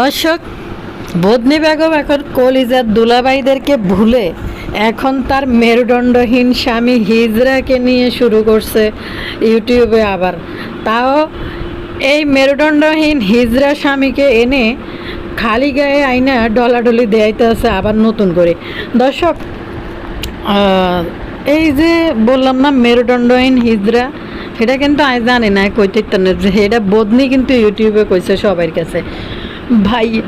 দর্শক, বদনি বেগম এখন কলিজার দুলাবাইদেরকে ভুলে এখন তার মেরুদণ্ডহীন স্বামী হিজরাকে নিয়ে শুরু করছে ইউটিউবে আবার। তাও এই মেরুদণ্ডহীন হিজরা স্বামীকে এনে খালি গায়ে আইনা ডলাডলি দেয়াইতে আছে আবার নতুন করে। দর্শক এই যে বললাম না মেরুদণ্ডহীন হিজরা, সেটা কিন্তু আমি জানি না কইতে যে এটা বদনি কিন্তু ইউটিউবে কইছে সবার কাছে। ভাই,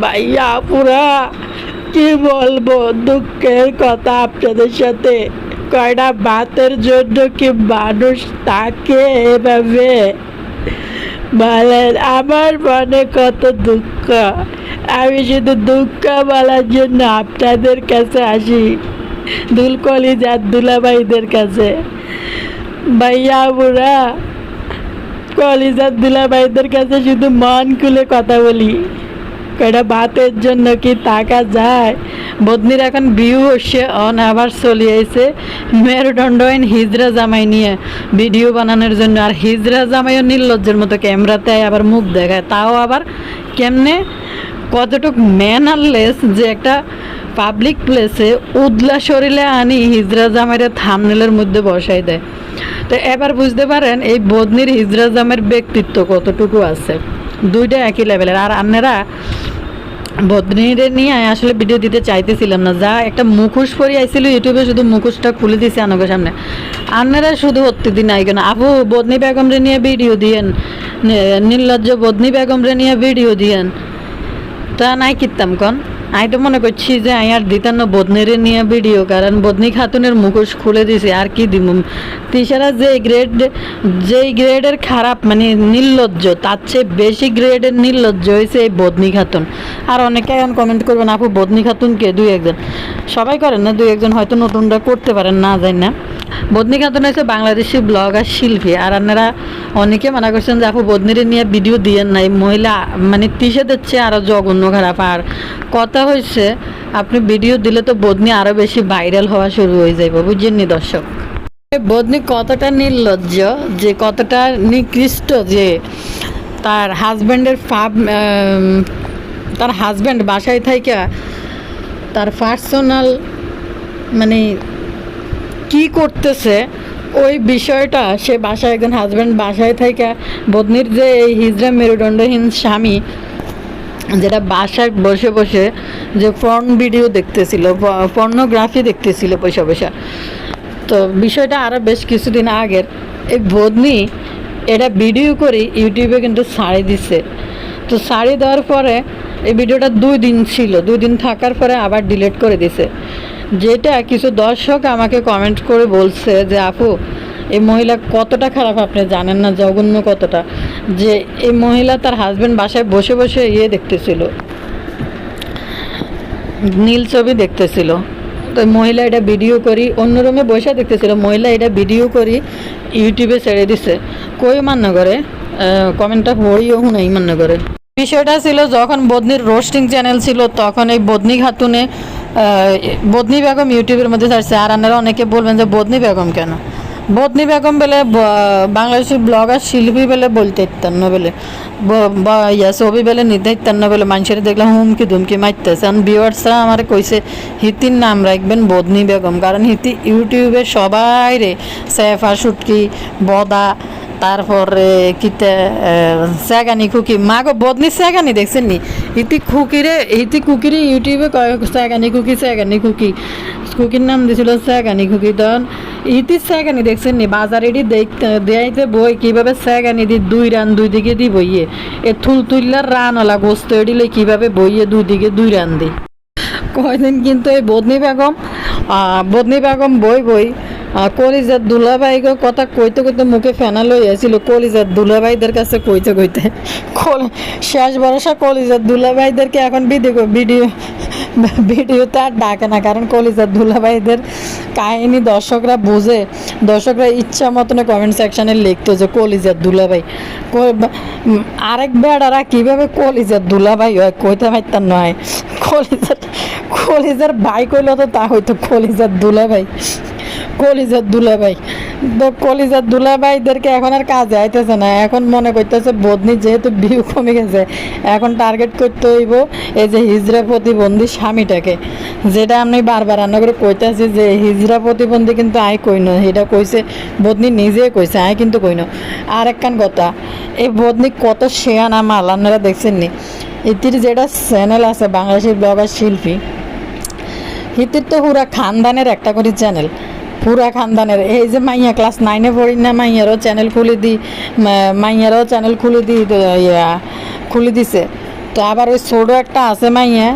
ভাইয়া পুরা কি বলব? দুঃখের কথা আপনাদের সাথে। কয়টা ভাতের জন্য কি মানুষ তাকে এভাবে বলেন? আমার মনে কত দুঃখ। আমি শুধু দুঃখ বলার জন্য আপনাদের কাছে আসি। দুলকলি যার দুলাভাইদের কাছে। ভাইয়া বুড়া কলিজার দুলাভাইদের কাছে শুধু মন খুলে কথা বলি। কয়টা ভাতের জন্য কি টাকা যায়? বদনির এখন বিউ হচ্ছে, অন আবার চলে আইছে। মেরুদণ্ডহীন হিজরা জামাই নিয়ে ভিডিও বানানোর জন্য। আর হিজরা জামাইও নির্লজ্জের মতো ক্যামেরাতে আবার মুখ দেখায়। তাও আবার কেমনে? কতটুক ম্যানারলেস যে একটা পাবলিক প্লেসে উদলা শরীরে আনি হিজরা জামাইয়ের থামনেলের মধ্যে বসাই দেয়। তো এবার বুঝতে পারেন, এই বদনির হিজরা জামের ব্যক্তিত্ব কতটুকু আছে? দুইটা একই লেভেলের আর আপনারা বদনিরে নিয়ে আসলে ভিডিও দিতে চাইতেছিলাম না। যা একটা মুখোশ পরে আইছিল ইউটিউবে শুধু মুখোশটা খুলে দিছে আনগের সামনে। আপনারা শুধু প্রতিদিন আই কেন? আপু, বদনি বেগমরে নিয়ে ভিডিও দিয়েন। নির্লজ্জ বদনি বেগমরে নিয়ে ভিডিও দিয়েন। তা নাই কিতাম কন? আমি তো মনে করছি যে আমি আর দিতাম না নিয়ে ভিডিও, কারণ বদনি খাতুনের মুখোশ খুলে দিছে, আর কি দিব তিসারা যে গ্রেড যেই গ্রেডের খারাপ মানে নির্লজ্জ, তার চেয়ে বেশি গ্রেডের নির্লজ্জ হয়েছে এই বদনি খাতুন। আর অনেকে এখন কমেন্ট করবেন, আপু, বদনি খাতুনকে দুই একজন। সবাই করেন না, দুই একজন হয়তো নতুনটা করতে পারেন, না যাই না। বদনি খাতুন হচ্ছে বাংলাদেশি ব্লগার শিল্পী। আর আপনারা অনেকে মনে করছেন যে, আপু, বদনিরে নিয়ে ভিডিও দিয়েন নাই। মহিলা মানে তিসে দিচ্ছে আরও জঘন্য খারাপ। আর কথা হয়েছে, আপনি ভিডিও দিলে তো বদনি আরও বেশি ভাইরাল হওয়া শুরু হয়ে যাইব বুঝছেন নি দর্শক? বদনি কতটা নির্লজ্জ, যে কতটা নিকৃষ্ট যে তার হাজব্যান্ডের ফাব তার হাজব্যান্ড বাসায় থাইকা তার পার্সোনাল মানে কি করতেছে, ওই বিষয়টা সে বাসায় একজন হাজব্যান্ড বাসায় থেকে বদনির যে এই হিজড়া মেরুদণ্ডহীন স্বামী, যেটা বাসায় বসে বসে যে ফর্ন ভিডিও দেখতেছিল পর্নোগ্রাফি দেখতেছিল পয়সা পয়সা তো বিষয়টা আরও বেশ কিছুদিন আগের, এই বদনি এটা ভিডিও করে ইউটিউবে কিন্তু ছাড়ি দিছে। তো ছাড়ি দেওয়ার পরে এই ভিডিওটা দুই দিন ছিল, দুই দিন থাকার পরে আবার ডিলিট করে দিছে। যেটা কিছু দর্শক আমাকে কমেন্ট করে বলছে যে, আপু, এই মহিলা কতটা খারাপ আপনি জানেন না? জঘন্য কতটা? যে, এই মহিলা তার হাজবেন্ড বাসায় বসে বসে ইয়ে দেখতেছিল। নীল ছবি দেখতেছিল। তো মহিলা এটা ভিডিও করি, অন্য রুমে বসে দেখতেছিল। মহিলা এটা ভিডিও করি ইউটিউবে ছেড়ে দিছে। কই মান্য করে কমেন্টটা পড়িও হুনাই মান্য করে বিষয়টা ছিল, যখন বদনির রোস্টিং চ্যানেল ছিল, তখন এই বদনি খাতুনে বদনি বেগম ইউটিউবের মধ্যে ছাড়ছে আর আপনারা অনেকে বলবেন যে বদনি বেগম কেন? বদনি বেগম বলে বাংলাদেশি ব্লগার শিল্পী বলে বলতে ইত্যান্ন বলে ইয়া ছবি বলে নিতে ইত্যান্ন বলে, মানুষের দেখলাম হুমকি ধুমকি মারতেছে। কারণ ভিউয়ার্সরা আমার কইছে, হিতির নাম রাখবেন বদনি বেগম, কারণ হিতি ইউটিউবে সবাই রে সেফা শুটকি বদা তারপরে কিতে স্যাগানি খুকি মা গো বদনি স্যাগানি দেখছেন নি? ইতি খুকিরে ইতি কুকিরে ইউটিউবে কয় স্যাগানি খুকি স্যাগানি খুকি কুকির নাম দিছিল স্যাগানি খুকি তখন ইতি স্যাগানি দেখছেন নি? দেখতে দেয়াইতে বই কীভাবে স্যাগানি দি দুই রান দুই দিকে দি বইয়ে এ থুল তুল্লার রানওয়ালা গোস্ত এডিলে কীভাবে বইয়ে দুই দিকে দুই রান দি। কয়দিন কিন্তু এই বদনি বেগম বদনি বেগম বই বই কলিজার দুলাভাইকে কথা কইতে কইতে মুখে ফেনা লই আসছিল কলিজার দুলাভাইদের কাছে কইতে কইতে। শেষ ভরসা কলিজার দুলাভাইদেরকে এখন ভিডিও ভিডিও, ভিডিওতে আর ডাকে না, কারণ কলিজার দুলাভাইদের কাহিনী দর্শকরা বুঝে, দর্শকরা ইচ্ছা মতন কমেন্ট সেকশনে লিখতো যে কলিজার দুলাভাই আরেক বেড়ারা কীভাবে কলিজার দুলাভাই হয় কইতে পারতাম নয় কলিজার কলিজার ভাই কইলে তো তা হয়তো কলিজার দুলাভাই। কলিজার দুলাভাই। তো কলিজার দুলাভাইদেরকে এখন আর কাজে আইতেছে না। এখন মনে করতেছে বদনি যেহেতু ভিউ কমে গেছে, এখন টার্গেট করতে হইব এই যে হিজড়া প্রতিবন্ধী স্বামীটাকে। যেটা আমি বারবার রান্না করে কইতাছি যে হিজরা প্রতিবন্ধী কিন্তু আই কই না। এটা কইছে, বদনি নিজে কইছে আই কিন্তু কই না। আর একখান কথা, এই বদনি কত শেয়ানা মাল, আপনারা দেখছেন নি? এটির যেটা চ্যানেল আছে, বাংলাদেশের ব্লগার শিল্পী, হিতির তো পুরা খানদানের একটা করে চ্যানেল পুরা খানদানের। এই যে মাইয়া ক্লাস নাইনে পড়ি না, মাইয়ারও চ্যানেল খুলে দিই মাইয়ারও চ্যানেল খুলে দিই ইয়া, খুলে দিছে। তো আবার ওই ছোটো একটা আছে মাইয়া,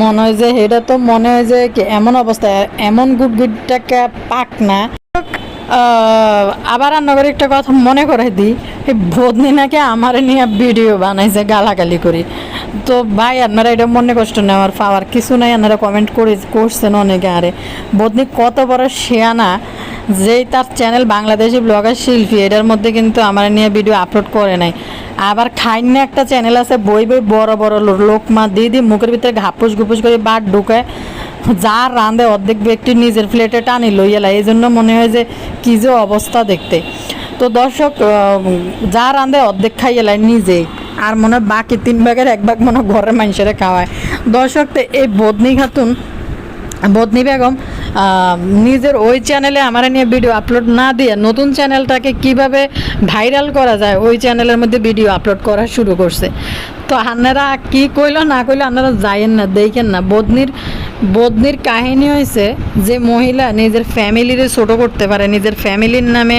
মনে হয় যে, সেটা তো মনে হয় যে এমন অবস্থা, এমন গুড গুডটাকে পাক না। আবার রান্নাঘরে একটা কথা মনে করে দিই। এই বদনি নাকি আমার নিয়ে ভিডিও বানাইছে, গালাগালি করি। তো ভাই আপনারা এটা মনে কষ্ট নেওয়ার পাওয়ার কিছু নাই আপনারা কমেন্ট করে, করছেন অনেকে আরে। বদনি কত বড় শেয়ানা, যেই তার চ্যানেল বাংলাদেশি ব্লগার শিল্পী, এটার মধ্যে কিন্তু আমার নিয়ে ভিডিও আপলোড করে নাই। আবার খাইন্য একটা চ্যানেল আছে, বই বই বড় বড় লো- লোক মা দিয়ে দিয়ে মুখের ভিতরে ঘাপুস ঘুপুস করে বাট ঢুকায়। যার রাঁধে অর্ধেক ব্যক্তি নিজের প্লেটে টানি লইয়ালা এই জন্য মনে হয় যে কী যে অবস্থা দেখতে। তো দর্শক যা রাঁধে অর্ধেক খাইয়েলাই নিজেই আর মনে হয় বাকি তিন ভাগের এক ভাগ মনে ঘরের মানুষের খাওয়ায়। দর্শক, তো এই বদনি খাতুন, বদনি বেগম নিজের ওই চ্যানেলে আমার নিয়ে ভিডিও আপলোড না দিয়ে নতুন চ্যানেলটাকে কীভাবে ভাইরাল করা যায়, ওই চ্যানেলের মধ্যে ভিডিও আপলোড করা শুরু করছে। তো আপনারা কি কইলো, না কইল আপনারা যাইয়েন না, দেখেন না, বদনির বদনির কাহিনী হয়েছে যে মহিলা নিজের ফ্যামিলিরে ছোট করতে পারে, নিজের ফ্যামিলির নামে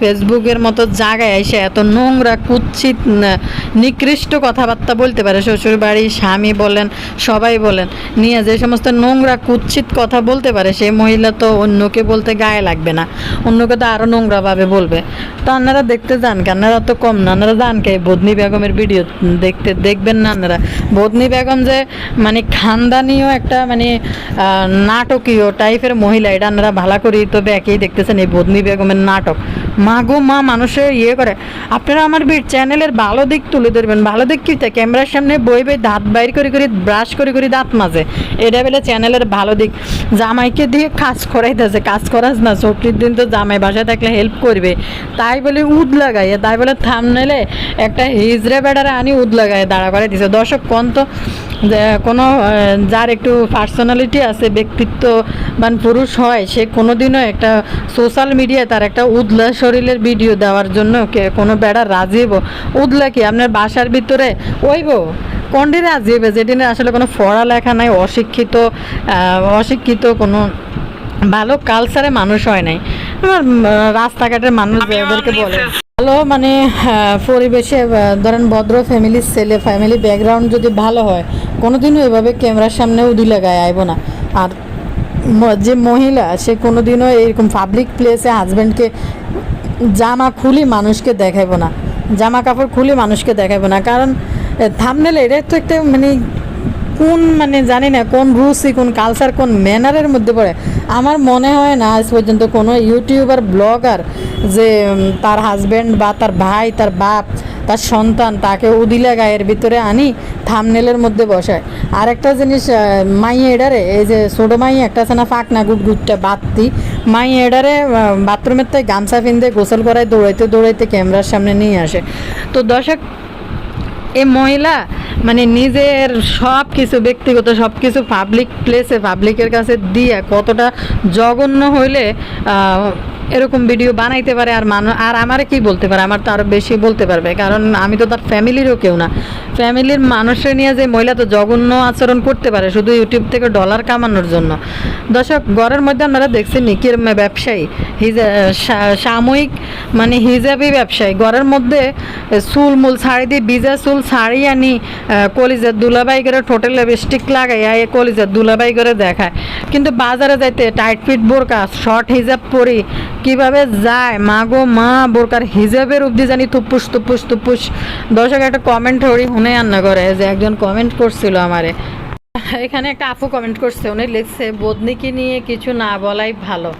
ফেসবুকের মতো জায়গায় এসে এত নোংরা, কুৎসিত নিকৃষ্ট কথাবার্তা বলতে পারে, শ্বশুর বাড়ি, স্বামী বলেন, সবাই বলেন, নিয়ে যে সমস্ত নোংরা, কুৎসিত কথা বলতে পারে, সেই মহিলা তো অন্যকে বলতে গায়ে লাগবে না, অন্যকে তো আরও নোংরাভাবে বলবে। তো আপনারা দেখতে যান কে আপনারা তো কম না আপনারা যান কে, বদনি বেগমের ভিডিও দেখতে, দেখবেন না আপনারা। বদনি বেগম যে মানে খানদানীয় একটা মানে নাটকীয় টাইপের মহিলা, এটা আপনারা ভালো করি তো একেই দেখতেছেন এই বদনি বেগমের নাটক। মা গো, মা মানুষের ইয়ে করে। আপনারা আমার চ্যানেলের ভালো দিক তুলে ধরবেন। ভালো দিক কি? ক্যামেরার সামনে বই বই দাঁত বাইর করে করে, ব্রাশ করে করে দাঁত মাজে। এটা বলে চ্যানেলের ভালো দিক। জামাইকে দিয়ে কাজ করাইতেছে। কাজ করাস না, ছুটির দিন তো জামাই বাসায় থাকলে হেল্প করবে। তাই বলে উদ লাগাইয়ে, তাই বলে থামনেলে একটা হিজড়ে বেড়ারে আনি উদ লাগাই দাঁড়া করে দিছে। দর্শক কোন তো কোনো যার একটু পার্সোনালিটি আছে ব্যক্তিত্ব ব্যক্তিত্ববান পুরুষ হয় সে কোনোদিনও একটা সোশ্যাল মিডিয়ায় তার একটা উদলা শরীরের ভিডিও দেওয়ার জন্য কে কোনো বেড়া রাজিব উদলা কি? আপনার বাসার ভিতরে? ওইব কোনটি রাজিবে যেদিনে আসলে কোনো পড়ালেখা নাই অশিক্ষিত অশিক্ষিত কোনো ভালো কালচারে মানুষ হয় নাই। রাস্তাঘাটের মানুষ বলে। ভালো মানে পরিবেশে ধরেন ভদ্র ফ্যামিলির ছেলে ফ্যামিলি ব্যাকগ্রাউন্ড যদি ভালো হয়, কোনোদিনও এভাবে ক্যামেরার সামনে উদি লাগায় আইব না। আর যে মহিলা, সে কোনোদিনও এরকম পাবলিক প্লেসে হাজব্যান্ডকে জামা খুলি মানুষকে দেখাইব না। জামা কাপড় খুলি মানুষকে দেখাইব না। কারণ থামনেলে এটা তো একটা মানে কোন মানে জানি না, কোন রুচি কোন কালচার কোন ম্যানারের মধ্যে পড়ে। আমার মনে হয় না আজ পর্যন্ত কোনো ইউটিউবার, ব্লগার যে তার হাজব্যান্ড বা তার ভাই, তার বাপ, তার সন্তান তাকে উদিলা গায়ের ভিতরে আনি থামনেলের মধ্যে বসায়। আর একটা জিনিস মাই এডারে, এই যে ছোটো মাই একটা আছে না গুট গুটটা বাত্তি মাই এডারে বাথরুমের থেকে গামছা ফিনতে গোসল করায় দৌড়াইতে দৌড়াইতে ক্যামেরার সামনে নিয়ে আসে। তো দর্শক এই মহিলা মানে নিজের সব কিছু ব্যক্তিগত সব কিছু পাবলিক প্লেসে পাবলিকের কাছে দিয়ে কতটা জঘন্য হইলে এরকম ভিডিও বানাইতে পারে আর মানুষ আর আমারে কি বলতে পারে? আমার তো আরও বেশি বলতে পারবে। কারণ আমি তো তার ফ্যামিলিরও কেউ না। ফ্যামিলির মানুষের নিয়ে যে মহিলা তো জঘন্য আচরণ করতে পারে, শুধু ইউটিউব থেকে ডলার কামানোর জন্য। দর্শক, ঘরের মধ্যে আপনারা দেখছেন নিকির ব্যবসায়ী। হিজা সাময়িক মানে হিজাবি ব্যবসায়ী। ঘরের মধ্যে চুল মুল শাড়ি দিয়ে বিজা চুল শাড়ি আনি কলিজার দুলাবাই করে টোটাল লিপস্টিক লাগাইয়া এ কলিজার দুলাবাই করে দেখায়। কিন্তু বাজারে যাইতে টাইট ফিট বোরকা শর্ট হিজাব পরি কীভাবে যায়? মা গো, মা, বোরকার হিজাবের অবধি জানি তুপুস তুপুস তুপুস দর্শক, একটা কমেন্ট হরি, হুনে রান্না করে, যে একজন কমেন্ট করছিল আমারে। এখানে একটা আপু কমেন্ট করছে, উনি লিখছে, বদনিকে নিয়ে কিছু না বলাই ভালো।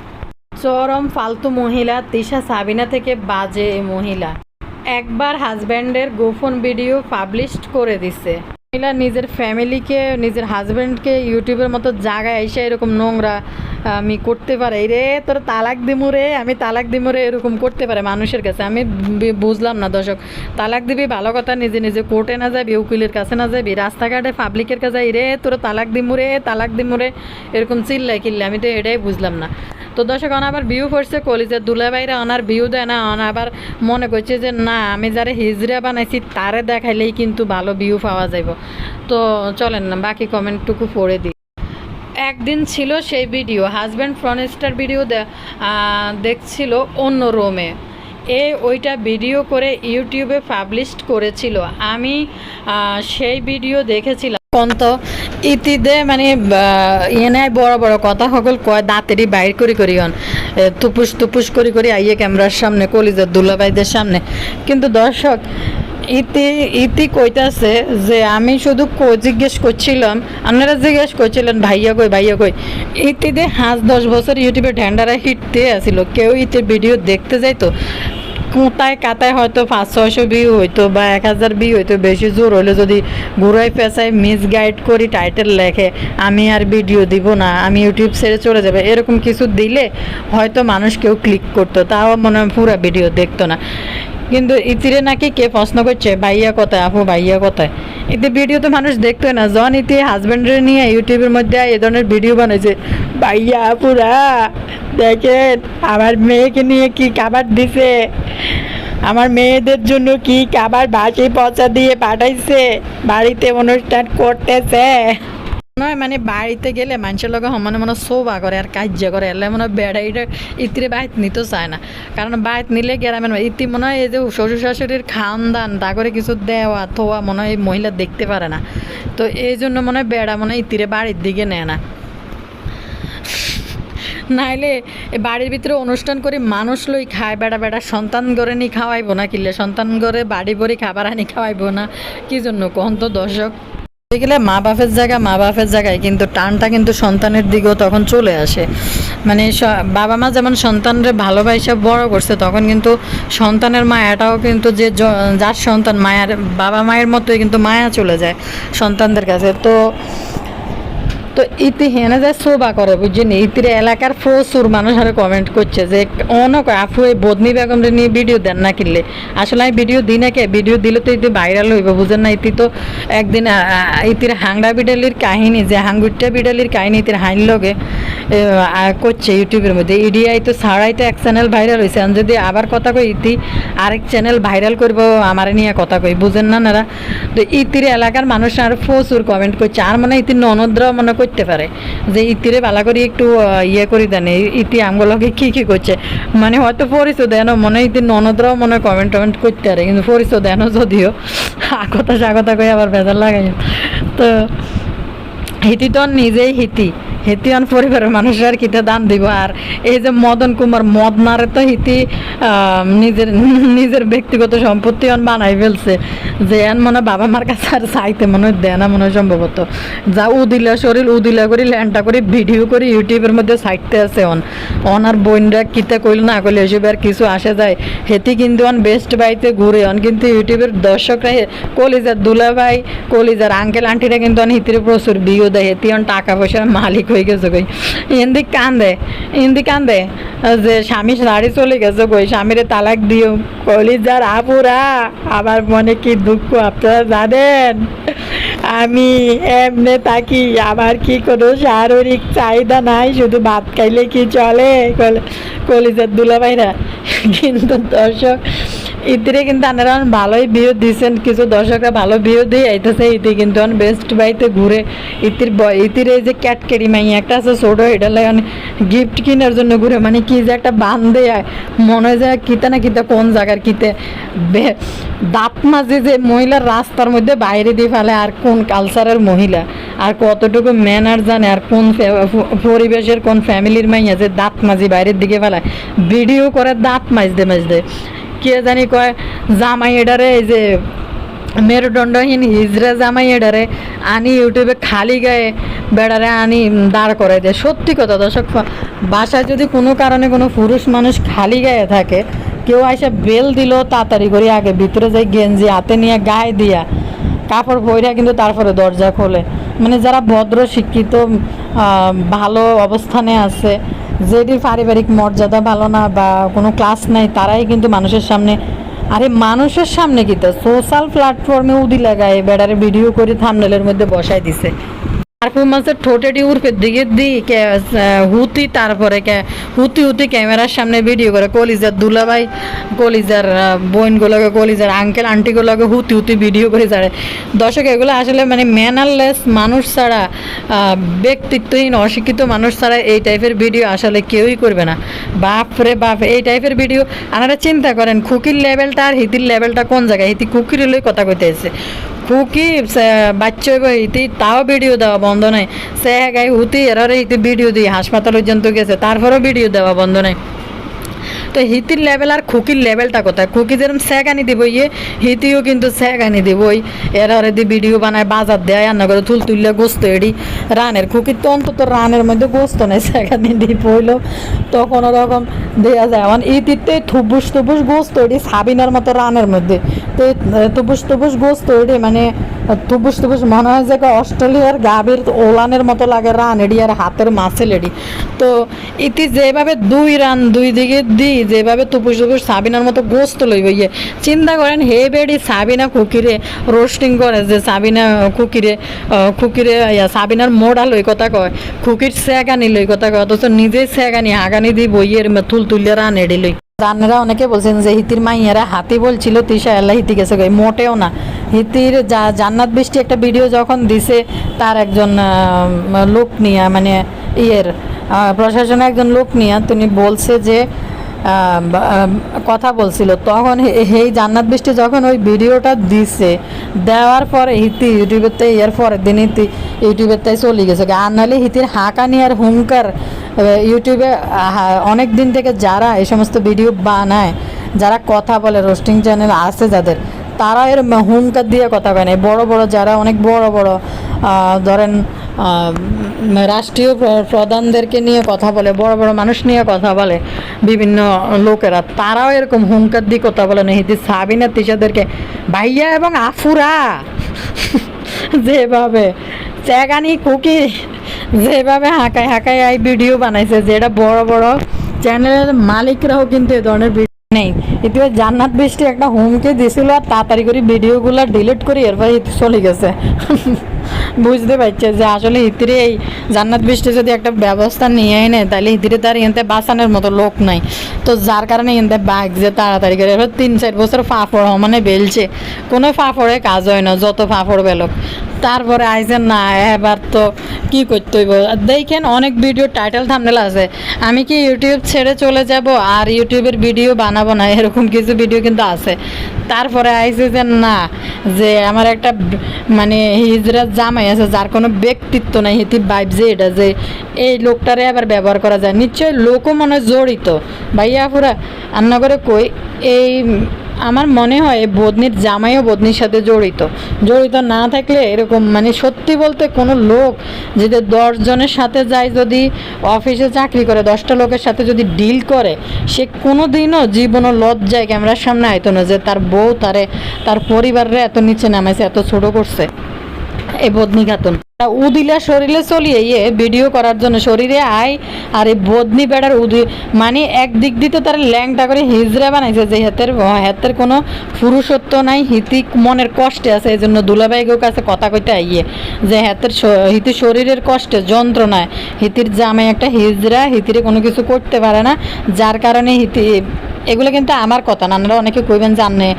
চরম ফালতু মহিলা, তিশা সাবিনা থেকে বাজে মহিলা। একবার হাজব্যান্ডের গোপন ভিডিও পাবলিশড করে দিছে। মহিলা নিজের ফ্যামিলিকে নিজের হাজব্যান্ডকে ইউটিউবের মতো জায়গায় এসে এরকম নোংরা আমি করতে পারে। রে, তোর তালাক দিমু রে, আমি তালাক দিমু রে, এরকম করতে পারে মানুষের কাছে। আমি বুঝলাম না দর্শক। তালাক দিবি, ভালো কথা, নিজে নিজে কোর্টে না যাবি, উকিলের কাছে না যাবি, রাস্তাঘাটে পাবলিকের কাছে রে, তোর তালাক দিমু রে, তালাক দিমু রে, এরকম চিল্লাই কিল্লে আমি তো এটাই বুঝলাম না। তো দর্শক, অন আবার বিউ করছে কলিজের দুলাভাইরা অনার বিউ দেয় না, অন আবার মনে করছে যে, না, আমি যারা হিজড়া বানাইছি, তারে দেখাইলেই কিন্তু ভালো ভিউ পাওয়া যাইব। তো চলেন না, বাকি কমেন্টটুকু পড়ে দিই। একদিন ছিল সেই ভিডিও হাজব্যান্ড ফ্রনেস্টার ভিডিও দেখছিল অন্য রোমে এ। ওইটা ভিডিও করে ইউটিউবে পাবলিশ করেছিল। আমি সেই ভিডিও দেখেছিলাম। কন্ত ইতিদে মানে এনে বড় বড় কথা, সকল কয়, দাঁতেরই বাইর করি করি হন। তুপুস তুপুস করি করি আইয়ে ক্যামেরার সামনে, কলিজার দুলাভাইদের সামনে। কিন্তু দর্শক ইতি ইতি কইতাছে যে আমি শুধু কো- জিজ্ঞেস করছিলাম, আপনারা জিজ্ঞেস করছিলেন, ভাইয়া কই ভাইয়া কই? ইতিতে হাঁস দশ বছর ইউটিউবে ঢ্যান্ডারা হিটতে আসিল কেউ ইতির ভিডিও দেখতে যাইতো, কোথায় কাতায় হয়তো পাঁচ, ছয়শো ভিউ হইতো বা এক হাজার ভিউ হইতো, বেশি জোর হলে যদি ঘুরাই পেঁচাই মিসগাইড করি টাইটেল লেখে, আমি আর ভিডিও দিব না, আমি ইউটিউব ছেড়ে চলে যাবে। এরকম কিছু দিলে হয়তো মানুষ কেউ ক্লিক করতো, তাও মনে হয় পুরো ভিডিও দেখতো না। কিন্তু ইতিরে নাকি কে প্রশ্ন করছে, ভাইয়া কোথায়? আপু, ভাইয়া কোথায়? এতে ভিডিও তো মানুষ দেখতো না, জন ইতি হাজব্যান্ডের নিয়ে ইউটিউবের মধ্যে এই ধরনের ভিডিও বানাইছে। ভাইয়া, আপুরা, দেখেন, আমার মেয়েকে নিয়ে কি খাবার দিছে? আমার মেয়েদের জন্য কি খাবার বাসি পচা দিয়ে পাঠাইছে? বাড়িতে অনুষ্ঠান করতেছে? নয় মানে বাড়িতে গেলে মানুষের লগে সমানে মনে সোবা করে আর কার্য করে এলে মনে হয় বেড়া এটা ইতিরে বাইত নিতে চায় না। কারণ বাইত নিলে গ্রামের ইতি মনে হয় এই যে শ্বশুর শাশুড়ির খান দান তা করে কিছু দেওয়া থোয়া মনে হয় মহিলা দেখতে পারে না। তো এই জন্য মনে হয় বেড়া মনে হয় ইতিরে বাড়ির দিকে নেয় না। নাইলে বাড়ির ভিতরে অনুষ্ঠান করে মানুষ লই খায় বেড়া বেড়া সন্তান গড়ে নি খাওয়াইবো না, কিলে সন্তান গড়ে বাড়ি ভরি খাবার আনি খাওয়াইবো না। কি জন্য কখন তো দর্শক গেলে মা বাপের জায়গা, মা বাপের জায়গায় কিন্তু টানটা কিন্তু সন্তানের দিকেও তখন চলে আসে। মানে বাবা মা যেমন সন্তানরে ভালোবাসা, বড় করছে, তখন কিন্তু সন্তানের মায়াটাও কিন্তু যে যার সন্তান, মায়ার, বাবা মায়ের মতোই কিন্তু মায়া চলে যায় সন্তানদের কাছে। তো তো ইতি হেনে যায় শোভা করে, বুঝছেন? ইতির এলাকার প্রচুর মানুষ আরও কমেন্ট করছে যে, অনেক আপু এই বদনি বেগম নিয়ে ভিডিও দেন না কিনলে। আসলে আমি ভিডিও দিই না কে? ভিডিও দিলে তো ইতি ভাইরাল হইব, বুঝেন না? ইতি তো একদিন ইতির হাংড়া বিড়ালির কাহিনী, যে হাঙ্গুরটা বিড়ালির কাহিনী ইতির হাইন লগে করছে ইউটিউবের মধ্যে। ইডিআই তো ছাড়াই তো এক চ্যানেল ভাইরাল হয়েছে আমি যদি আবার কথা কই, ইতি আরেক চ্যানেল ভাইরাল করব, আমার নিয়ে কথা কই, বুঝেন না নারা? তো ইতির এলাকার মানুষ আর প্রচুর কমেন্ট করছে। আর মানে ইতির ননদরাও মনে করতে পারে। যে ইতিরে বালা করে একটু ইয়ে করে দেন ইতি আমগুলোকে কি কি করছে? মানে হয়তো পরিচয় দেন, মনে ইতির ননদরাও মনে কমেন্ট টমেন্ট করতে পারে, কিন্তু পরিচয় দেন যদিও। আগতা স্বাগতা করে আবার বেজার লাগাই তো হিতি তো নিজেই হিতি। হিতি অন পরিবারের মানুষের কিতে দান দিব। আর এই যে মদন কুমার মদ নারে তো হিতি নিজের নিজের ব্যক্তিগত সম্পত্তি অন বানাই ফেলছে। যে এন মনে বাবা মার কাছে আর চাইতে মনে হয় দেয় না মনে হয় সম্ভবত। যা উদিলা শরীর, উদিলা করি ল্যান্ডটা করে, ভিডিও করে, ইউটিউবের মধ্যে সাইটতে আছে অন। অন আর বোনরা কিতে কইল না কইলে এসব আর কিছু আসে যায়। হেতি কিন্তু অন বেস্ট বাইতে ঘুরে অন, কিন্তু ইউটিউবের দর্শকরা কলিজার দুলা ভাই কলিজার আঙ্কেল আন্টিরা কিন্তু অন হিতিরে প্রচুর বিয়ে দেয়। হেতি অন টাকা পয়সার মালিক হয়ে গেছে কই? ইন্দি কান্দে ইন্দি কান্দে, যে স্বামী শাড়ি চলে গেছে কই? স্বামীরে তালাক দিও। কলিজার আপুরা আমার মনে কি দুঃখ আপনারা জানেন? আমি এমনি থাকি, আমার কি কোনো শারীরিক চাহিদা নাই, শুধু ভাত খাইলে কি চলে? কল- কলিজার দুলাভাইরা। কিন্তু দর্শক ইতিরে কিন্তু আনারা ভালোই বিয়ে দিয়েছেন কিছু দর্শকরা ভালো বিয়ে দিয়ে আইতেছে ইতি কিন্তু বেস্ট বাইতে ঘুরে। ইতির ইতির এই যে ক্যাটকেরি মাই একটা আছে ছোট, এটা লাগে গিফট কেনার জন্য ঘুরে মানে কি যে একটা বান্ধে মনে হয় যে কিতা না কিতা, কোন জায়গার কিতে। দাঁত মাঝে যে মহিলার রাস্তার মধ্যে বাইরে দিয়ে ফেলে, আর কোন কালচারের মহিলা, আর কতটুকু ম্যানার জানে, আর কোন পরিবেশের কোন ফ্যামিলির মাইয়া যে দাঁত মাঝি বাইরের দিকে ফেলায়। ভিডিও করে দাঁত মাজতে মাজতে। কে জানি কয়, জামাই এডারে এই যে মেরুদণ্ডহীন হিজড়া জামাই এডারে আনি ইউটিউবে খালি গায়ে বেড়ারে আনি দাঁড় করে দেয়। সত্যি কথা দর্শক, বাসায় যদি কোনো কারণে কোনো পুরুষ মানুষ খালি গায়ে থাকে, কেউ আইসা বেল দিল তাড়াতাড়ি করে আগে ভিতরে যাই গেঞ্জি হাতে নিয়ে গায়ে দিয়া, কাপড় পইরা কিন্তু তারপরে দরজা খোলে। মানে যারা ভদ্র, শিক্ষিত ভালো অবস্থানে আছে যেটির পারিবারিক মর্যাদা ভালো না বা কোনো ক্লাস নাই, তারাই কিন্তু মানুষের সামনে, আরে মানুষের সামনে কি তো? সোশ্যাল প্ল্যাটফর্মে উদি লাগায়, বেড়ারে ভিডিও করে থামনেলের মধ্যে বসাই দিছে। পারফরমেন্সের ঠোঁটেটি উর্ফের দিকে দি হুতি, তারপরে হুতি হুতি ক্যামেরার সামনে ভিডিও করে। কলিজার দুলাভাই, কলিজার বোনগুলোকে, কলিজার আঙ্কেল আন্টিগুলোকে হুতি হুতি ভিডিও করে ছাড়ে। দর্শক, এগুলো আসলে মানে ম্যানারলেস মানুষ ছাড়া ব্যক্তিত্বহীন, অশিক্ষিত মানুষ ছাড়া এই টাইপের ভিডিও আসলে কেউই করবে না। বাপ রে বাপ, এই টাইপের ভিডিও আপনারা চিন্তা করেন, খুকির লেভেলটা আর হিতির লেভেলটা কোন জায়গায়? হিতি খুকির কথা কইতে খুকি বাচ্চা হিতি তাও ভিডিও দেওয়া বন্ধ নাই। সে গাই হুতি এরারে ইতি ভিডিও দিই হাসপাতাল পর্যন্ত গেছে, তারপরেও ভিডিও দেওয়া বন্ধ নাই। তো হিতির লেভেল আর খুকির লেভেলটা কোথায়? খুকি যেরকম স্যাগানি দিব ইয়ে হিতিও কিন্তু স্যাগানি দিবই। এরা ওরে দিয়ে ভিডিও বানায়, বাজার দেয় রান্না করে তুল তুললে গোস্ত এডি। রানের খুকির তো অন্তত রানের মধ্যে গোস্ত নেই স্যাগানি দিয়ে পইলো তখন ওরকম দেওয়া যায়। এখন ইতিতে থুবুস থুবুস গোস্ত এডি, সাবিনার মতো রানের মধ্যে। তো এই থুবুস থুবুস গোস্ত এডি মানে তুবুস তুবুস মনে হয় যে অস্ট্রেলিয়ার গাভীর ওলানের মতো লাগে রান এডি আর হাতের মাসেল এডি। তো ইতি যেভাবে দুই রান দুই দিকে দি যেভাবে তুপুস তুপুস সাবিনার মতো গোস্ত লইব ইয়ে। চিন্তা করেন, হে বেডি, সাবিনা কুকিরে রোস্টিং করে যে সাবিনা কুকিরে ইয়া, সাবিনার মোড়া লই কথা কয় খুকির স্যাগানি লই কথা কয়, অথচ নিজে স্যাগানি হাগানি দি বইয়ের তুল তুলিয়া রান এডি লই। রান্নারা অনেকে বলছেন যে হিতির মাইয়ারা হাতি বলছিল, তিশা, আল্লাহ হিতি গেছে মোটেও না। হিতির যা জান্নাত বৃষ্টি একটা ভিডিও যখন দিছে, তার একজন লোক নিয়ে মানে ইয়ের প্রশাসনের একজন লোক নিয়ে, তিনি বলছে যে কথা বলছিল। তখন এই জান্নাত বৃষ্টি যখন ওই ভিডিওটা দিছে, দেওয়ার পরে হিতি ইউটিউবেতে এর পরের দিন হিতি ইউটিউবেতে চলে গেছে। আর নাহলে হিতির হাঁকানি আর হুঙ্কার ইউটিউবে অনেক দিন থেকে যারা এই সমস্ত ভিডিও বানায়, যারা কথা বলে, রোস্টিং চ্যানেল আছে যাদের, তারা এর হুঙ্কার দিয়ে কথা কয় না বড় বড় যারা অনেক বড় বড় ধরেন রাষ্ট্রীয় প্রধানদেরকে নিয়ে কথা বলে, বড় বড় মানুষ নিয়ে কথা বলে, বিভিন্ন লোকেরা। তারাও এরকম হুঙ্কার দিয়ে কথা বলে না হিদি সাবিনা তিশাদেরকে, ভাইয়া এবং আফুরা, যেভাবে চ্যাগানি কুকি, যেভাবে হাঁকায় হাঁকায় এই ভিডিও বানাইছে যেটা বড় বড় চ্যানেলের মালিকরাও কিন্তু এ ধরনের ভিডিও নেই। জান্নাত বৃষ্টি একটা হুমকি দিছিল আর তাড়াতাড়ি করে ভিডিওগুলো ডিলিট করে এরপরে চলে গেছে। বুঝতে পারছে যে আসলে হিতিরে এই জান্নাত বৃষ্টি যদি একটা ব্যবস্থা নিয়ে এনে, তাহলে হিতিরে তার এনতে বাঁচানোর মতো লোক নাই। তো যার কারণে এনতে বাঘ যে তাড়াতাড়ি করে, এবার তিন চার বছর ফাফড় মানে বেলছে। কোনো ফাঁফড়ে কাজ হয় না, যত ফাঁফড় বেলক। তারপরে আইসেন না, এবার তো কি করতে হইব? দেখেন অনেক ভিডিও টাইটেল থামনেল আছে। আমি কি ইউটিউব ছেড়ে চলে যাব আর ইউটিউবের ভিডিও বানাবো না? এরকম কিছু ভিডিও কিন্তু আছে। তারপরে আইসে যে, না, যে আমার একটা মানে হিজরা জামাই আছে, যার কোনো ব্যক্তিত্ব নাই, হিতি বাইব যে এটা যে এই লোকটারে আবার ব্যবহার করা যায়। নিশ্চয়ই লোকও মনে হয় জড়িত। ভাইয়া পুরা রান্না করে কই, এই আমার মনে হয় বদনির জামাইও বদনির সাথে জড়িত। জড়িত না থাকলে এরকম মানে সত্যি বলতে কোনো লোক যদি দশজনের সাথে যায় যদি অফিসে চাকরি করে, দশটা লোকের সাথে যদি ডিল করে, সে কোনো দিনও জীবনও লজ্জায় ক্যামেরার সামনে আইতো না যে তার বউ তারে, তার পরিবারে এত নিচে নামাইছে, এত ছোট করছে। এই বদনি খাতুন উদিলা শরীরে চলিয়ে ইয়ে ভিডিও করার জন্য শরীরে আয়, আর এই বদনি বেড়ার উদি মানে এক দিক দিয়ে তো তার ল্যাংটা করে হিজড়া বানাইছে, যে হাতের হাতের কোনো পুরুষত্ব নাই, হিতি মনের কষ্টে আছে এই জন্য দুলাভাইগো কাছে কথা কইতে আইয়ে, যে হাতের হিতি শরীরের কষ্টে, যন্ত্রণায়, হিতির জামাই একটা হিজড়া, হিতিরে কোনো কিছু করতে পারে না, যার কারণে হিতি এগুলো কিন্তু আমার কথা। না আপনারা অনেকে কইবেন জানে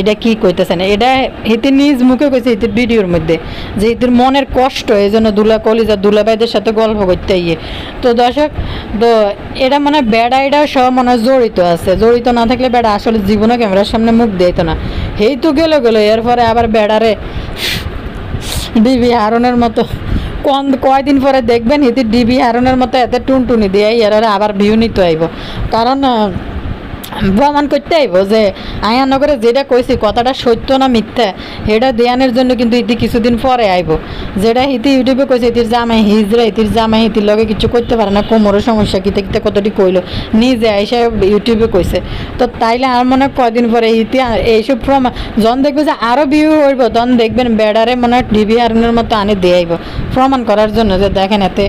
এটা কি কইতেছেন? এটা হিতির নিজ মুখে কইছে, হিতির ভিডিওর মধ্যে, যে হিতির মনের কষ্ট এই জন্য দুলা কলিজা দুলাভাইদের সাথে গল্প করতে ইয়ে তো দর্শক, তো এটা মানে বেড়া এটা সব মনে জড়িত আছে। জড়িত না থাকলে বেড়া আসলে জীবনে ক্যামেরার সামনে মুখ দিত না। এই তো গেল গেল, এরপরে আবার বেড়ারে ডিবি হারনের মতো কোন, কয়দিন পরে দেখবেন হিতি ডিবি হারনের মতো এত টুনটুনি দিয়ে এরা আবার ভিউ নিতে আইব। কারণ প্রমাণ করতে আইব যে আয়া নগরে যেটা কইছি, কথাটা সত্য না মিথ্যা, সেটা দেয়ানের জন্য কিন্তু ইতি কিছুদিন পরে আইব। যেটা হিতি ইউটিউবে কইছে, ইতির জামাই হিজরা, ইতির জামাই হিতির লগে কিছু করতে পারে না, কোমরের সমস্যা, কিতে কিতে কতটি কইলো, নিজে আইসা ইউটিউবে কইছে। তো তাইলে আমার মনে কদিন পরে ইতি এইসব প্রমাণ যখন দেখবে যে আরও বিয়ে হইব, তখন দেখবেন বেড়ারে মনে টিভি আর্নের মতো আনি দিয়ে আইব। প্রমাণ করার জন্য যে দেখেন এতে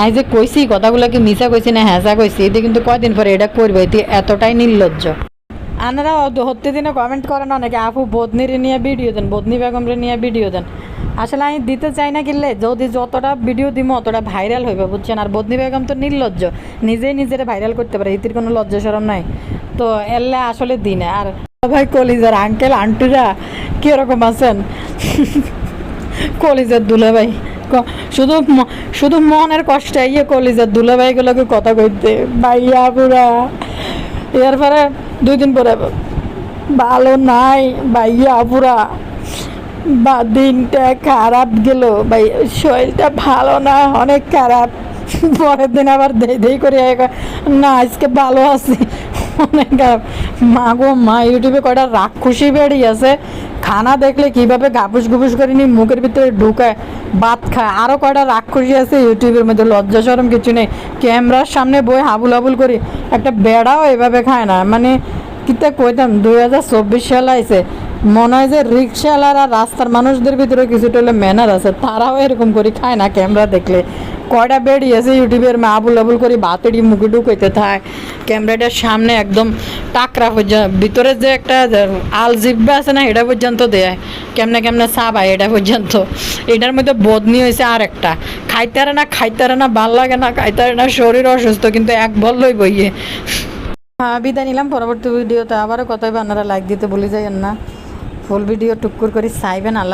আই যে কইছি কথাগুলো কি মিশা কইছি না হ্যাঁসা কইছি, এতে কিন্তু কয়দিন পরে এটা করবে, এতে এতটাই নির্লজ্জ। আনারা হতে দিনে কমেন্ট করেন অনেকে, আপু, বদনিরে নিয়ে ভিডিও দেন, বদনি বেগমরে নিয়ে ভিডিও দেন। আসলে আমি দিতে চাই না কিনলে যদি যতটা ভিডিও দিব অতটা ভাইরাল হইবে, বুঝছেন? আর বদনি বেগম তো নির্লজ্জ, নিজেই নিজের ভাইরাল করতে পারে ইতির কোনো লজ্জা সরম নাই। তো এলে আসলে দিনে। আর ভাই, কলিজার আঙ্কেল আন্টিরা কীরকম আছেন? কলিজার দুলাভাই শুধু শুধু মনের কষ্টে ইয়ে কলিজার দুলাভাইগুলোকে কথা কইতে, ভাইয়া পুরা এরপরে দুই দিন পরে ভালো নাই, ভাইয়া পুরা বা দিনটা খারাপ গেল। ভাই, শরীরটা ভালো না, অনেক খারাপ। পরের দিন আবার দেই দেই করে না, আজকে ভালো আছি। অনেক খারাপ। মা গো, মা, ইউটিউবে কয়টা রাক্ষসী বেড়ি আছে খানা দেখলে কীভাবে গাপুস গুপুস করে নি মুখের ভিতরে ঢুকায় ভাত খায়। আরও কয়টা রাক্ষসী আছে ইউটিউবের মধ্যে, লজ্জা সরম কিছু নেই। ক্যামেরার সামনে বই হাবুল হাবুল করি। একটা বেড়াও এভাবে খায় না। মানে কিতা কইতাম, দুই হাজার চব্বিশ সাল আইছে। মনে হয় যে রিক্সাওয়ালার আর রাস্তার মানুষদের ভিতরে কিছুটা হলে ম্যানার আছে। তারাও এরকম করে খায় না ক্যামেরা দেখলে। কয়টা বেড়ি আছে ইউটিউবের মা আবুল করে বাতেড়ি মুখে ঢুকাইতে থাকে ক্যামেরাটার সামনে একদম টাকরা পর্যন্ত, ভিতরে যে একটা আল জিব্বা আছে না, এটা পর্যন্ত দেয়। কেমনে কেমনে চাবায় এটা পর্যন্ত। এটার মধ্যে বদনি হয়েছে আর একটা খাইতারে না খাইতারে না, ভালো লাগে না, খাইতারে না, শরীর অসুস্থ, কিন্তু এক বললই বইয়ে হ্যাঁ বিদায় নিলাম, পরবর্তী ভিডিওতে আবারও কথাই আপনারা লাইক দিতে ভুলে যাইয়েন না। ফুল ভিডিও টুকুর করে চাইবেন, আল্লাহ